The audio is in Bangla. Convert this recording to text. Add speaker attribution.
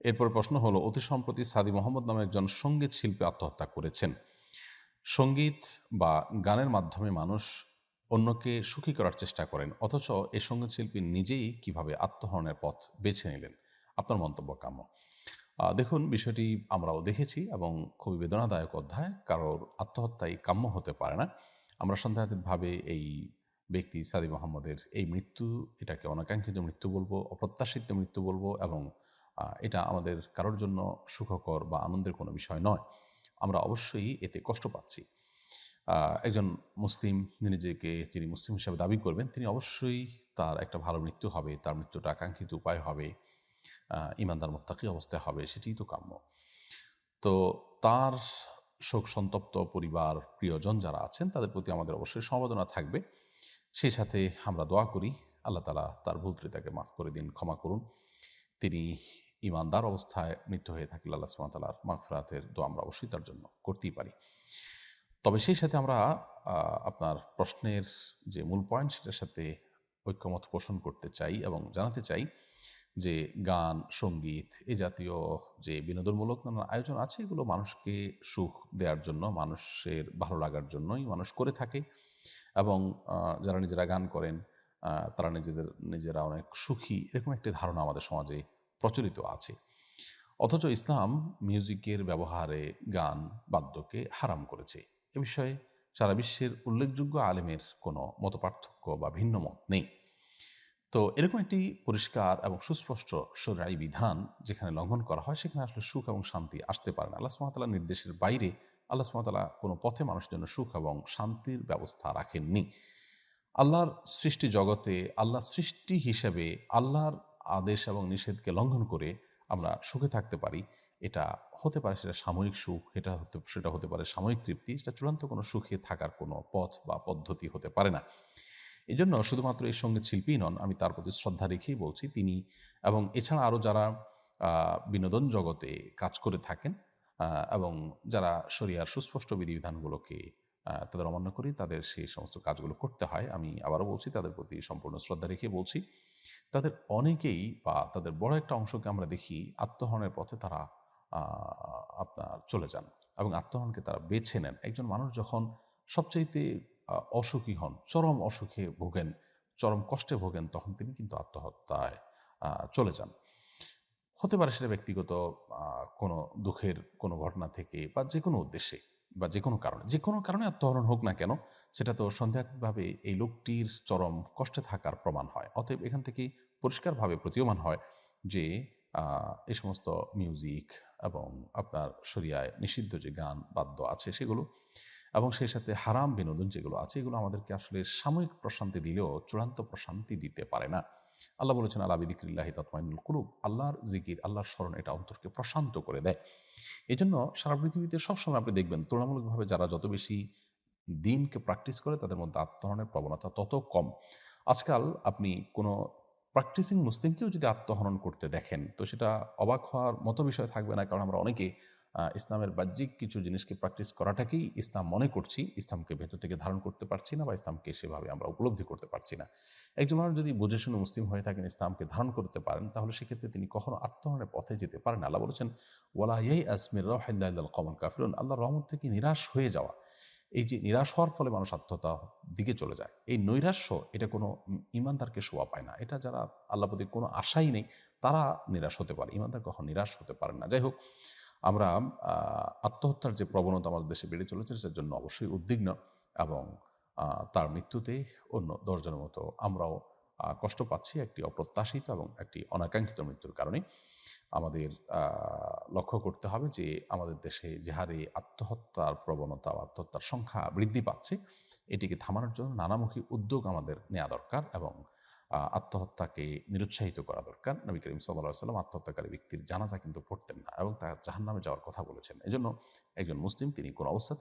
Speaker 1: এরপর প্রশ্ন হলো, অতি সম্প্রতি সাদি মোহাম্মদ নামে একজন সংগীত শিল্পী আত্মহত্যা করেছেন। সংগীত বা গানের মাধ্যমে মানুষ অন্যকে সুখী করার চেষ্টা করেন, অথচ এই সংগীত শিল্পী নিজেই কীভাবে আত্মহরণের পথ বেছে নিলেন? আপনার মন্তব্য কাম্য। দেখুন, বিষয়টি আমরাও দেখেছি এবং খুবই বেদনাদায়ক অধ্যায়, কারোর আত্মহত্যাই কাম্য হতে পারে না। আমরা সন্দেহাতীতভাবে এই ব্যক্তি সাদি মোহাম্মদের এই মৃত্যু, এটাকে অনাকাঙ্ক্ষিত মৃত্যু বলব, অপ্রত্যাশিত মৃত্যু বলব এবং এটা আমাদের কারোর জন্য সুখকর বা আনন্দের কোনো বিষয় নয়। আমরা অবশ্যই এতে কষ্ট পাচ্ছি। একজন মুসলিম নিজেকে, যিনি মুসলিম হিসাবে দাবি করবেন, তিনি অবশ্যই তার একটা ভালো মৃত্যু হবে, তার মৃত্যুটা আকাঙ্ক্ষিত উপায় হবে ইমানদার মোত্তাকি অবস্থায় হবে, সেটিই তো কাম্য। তো তার শোক সন্তপ্ত পরিবার, প্রিয়জন যারা আছেন, তাদের প্রতি আমাদের অবশ্যই সমবেদনা থাকবে। সেই সাথে আমরা দোয়া করি, আল্লাহ তালা তার ভুল মাফ করে দিন, ক্ষমা করুন। তিনি ইমানদার অবস্থায় মৃত্যু হয়ে থাকলে আল্লাহ সুমাতালার মাগফরাতের দোয়া আমরা অবশ্যই তার জন্য করতেই পারি। তবে সেই সাথে আমরা আপনার প্রশ্নের যে মূল পয়েন্ট সেটার সাথে ঐক্যমত পোষণ করতে চাই এবং জানাতে চাই যে গান, সংগীত, এ জাতীয় যে বিনোদনমূলক নানা আয়োজন আছে, এগুলো মানুষকে সুখ দেওয়ার জন্য, মানুষের ভালো লাগার জন্যই মানুষ করে থাকে এবং যারা নিজেরা গান করেন তারা নিজেদের, নিজেরা অনেক সুখী, এরকম একটি ধারণা আমাদের সমাজে প্রচলিত আছে। অথচ ইসলাম মিউজিকের ব্যবহারে গান বাদ্যকে হারাম করেছে। এ বিষয়ে সারা বিশ্বের উল্লেখযোগ্য আলেমের কোনো মতপার্থক্য বা ভিন্ন মত নেই। তো এরকম একটি পরিষ্কার এবং সুস্পষ্ট সরাই বিধান যেখানে লঙ্ঘন করা হয়, সেখানে আসলে সুখ এবং শান্তি আসতে পারে না। আল্লাহ সুমতাল্লাহ নির্দেশের বাইরে আল্লাহ সুমতাল্লাহ কোনো পথে মানুষের জন্য সুখ এবং শান্তির ব্যবস্থা রাখেননি। আল্লাহর সৃষ্টি জগতে আল্লাহ সৃষ্টি হিসেবে আল্লাহর আদেশ এবং নিষেধকে লঙ্ঘন করে আমরা সুখে থাকতে পারি। এটা হতে পারে সেটা সাময়িক সুখ, এটা হতে, সেটা হতে পারে সাময়িক তৃপ্তি, সেটা চূড়ান্ত কোনো সুখে থাকার কোনো পথ বা পদ্ধতি হতে পারে না। এই জন্য শুধুমাত্র এই সংগীত শিল্পী নন, আমি তার প্রতি শ্রদ্ধা রেখেই বলছি, তিনি এবং এছাড়া আরও যারা বিনোদন জগতে কাজ করে থাকেন এবং যারা শরিয়ার সুস্পষ্ট বিধিবিধানগুলোকে তাদের অমান্য করি, তাদের সেই সমস্ত কাজগুলো করতে হয়। আমি আবারও বলছি, তাদের প্রতি সম্পূর্ণ শ্রদ্ধা রেখে বলছি, তাদের অনেকেই বা তাদের বড় একটা অংশকে আমরা দেখি, আত্মহরণের পথে তারা আপনার চলে যান এবং আত্মহরণকে তারা বেছে নেন। একজন মানুষ যখন সবচাইতে অসুখী হন, চরম অসুখে ভোগেন, চরম কষ্টে ভোগেন, তখন তিনি কিন্তু আত্মহত্যায় চলে যান। হতে পারে সেটা ব্যক্তিগত কোনো দুঃখের কোনো ঘটনা থেকে বা যে কোনো উদ্দেশ্যে। বা যে কোনো কারণে যে কোনো কারণে আত্মহরণ হোক না কেন, সেটা তো সন্দেহাতীতভাবে এই লোকটির চরম কষ্টে থাকার প্রমাণ হয়। অতএব এখান থেকে পরিষ্কারভাবে প্রতীয়মান হয় যে এই সমস্ত মিউজিক এবং আপনার শরিয়ায় নিষিদ্ধ যে গান, বাদ্য আছে সেগুলো এবং সেই সাথে হারাম বিনোদন যেগুলো আছে, এগুলো আমাদেরকে আসলে সাময়িক প্রশান্তি দিলেও চূড়ান্ত প্রশান্তি দিতে পারে না। আল্লাহ বলেছেন আল্লাহ বিদিক্রিল্লাহি তৎমাইনুল কুলুব। আল্লাহর জিকির, আল্লাহর স্মরণ এটা অন্তরকে প্রশান্ত করে দেয়। এই জন্য সারা পৃথিবীতে সবসময় আপনি দেখবেন, তুলনামূলকভাবে যারা যত বেশি দিনকে প্র্যাকটিস করে তাদের মধ্যে আত্মহরণের প্রবণতা তত কম। আজকাল আপনি কোনো প্র্যাকটিসিং মুসলিমকেও যদি আত্মহরণ করতে দেখেন, তো সেটা অবাক হওয়ার মতো বিষয় থাকবে না, কারণ আমরা অনেকে ইসলামের বাহ্যিক কিছু জিনিসকে প্র্যাকটিস করাটাকেই ইসলাম মনে করছি, ইসলামকে ভেতর থেকে ধারণ করতে পারছি না বা ইসলামকে সেভাবে আমরা উপলব্ধি করতে পারছি না। একজন মানুষ যদি বুঝে শুনে মুসলিম হয়ে থাকেন, ইসলামকে ধারণ করতে পারেন, তাহলে সেক্ষেত্রে তিনি কখনো আত্মহরণের পথে যেতে পারেন। আল্লাহ বলেছেন, ওয়ালা ইয়াই আসমির রহিল্লাহ কমন কাফিরুন। আল্লাহ রহমত থেকে নিরাশ হয়ে যাওয়া, এই যে নিরাশ হওয়ার ফলে মানুষ আত্মহত্যা দিকে চলে যায়। এই নৈরাশ্য, এটা কোনো ইমানদারকে শোভা পায় না। এটা যারা আল্লাহ প্রতি কোনো আশাই নেই, তারা নিরাশ হতে পারে। ইমানদার কখন নিরাশ হতে পারেন না। যাই হোক আমরা আত্মহত্যার যে প্রবণতা আমাদের দেশে বেড়ে চলেছে সেটার জন্য অবশ্যই উদ্বিগ্ন এবং তার মৃত্যুতে অন্য দশজনের মতো আমরাও কষ্ট পাচ্ছি একটি অপ্রত্যাশিত এবং একটি অনাকাঙ্ক্ষিত মৃত্যুর কারণে। আমাদের লক্ষ্য করতে হবে যে আমাদের দেশে যে হারে আত্মহত্যার প্রবণতা বা আত্মহত্যার সংখ্যা বৃদ্ধি পাচ্ছে, এটিকে থামানোর জন্য নানামুখী উদ্যোগ আমাদের নেওয়া দরকার এবং আত্মহত্যাকে নিরুৎসাহিত করা দরকার। নবী করিম সাল্লাহ সাল্লাম আত্মহত্যাকারী ব্যক্তির জানাজা কিন্তু পড়তেন না এবং তার জাহান্নামে যাওয়ার কথা বলেছেন। এজন্য একজন মুসলিম, তিনি কোনো অবস্থা